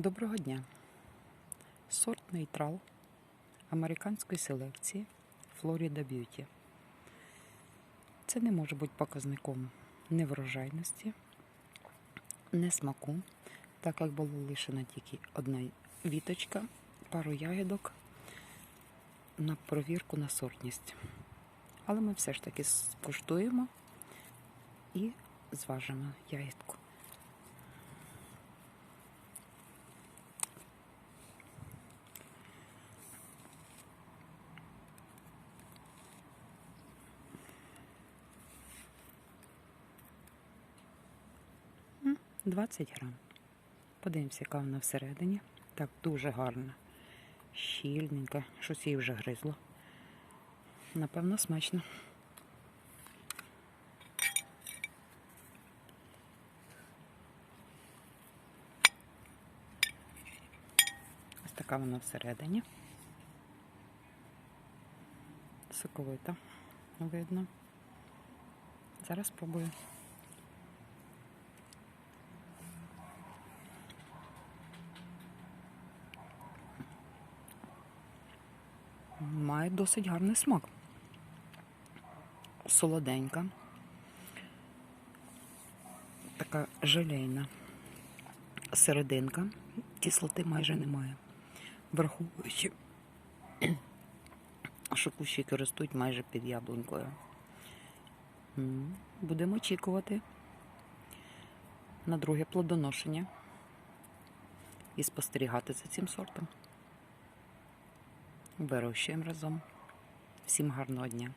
Доброго дня. Сорт нейтрал американської селекції Florida Beauty. Це не може бути показником не врожайності, не смаку, так як було лишена тільки одна віточка, пару ягідок на провірку на сортність. Але ми все ж таки скуштуємо і зважимо ягідку. 20 грам. Подивимося, яка вона всередині. Так, дуже гарна. Щільненька. Щось її вже гризло. Напевно, смачно. Ось така вона всередині. Соковита, видно. Зараз спробую. Має досить гарний смак. Солоденька. Така желейна серединка. Кислоти майже немає. Враховуючи, що кущики ростуть майже під яблунькою. Будемо очікувати на друге плодоношення і спостерігати за цим сортом. Вирощуємо разом. Всім гарного дня!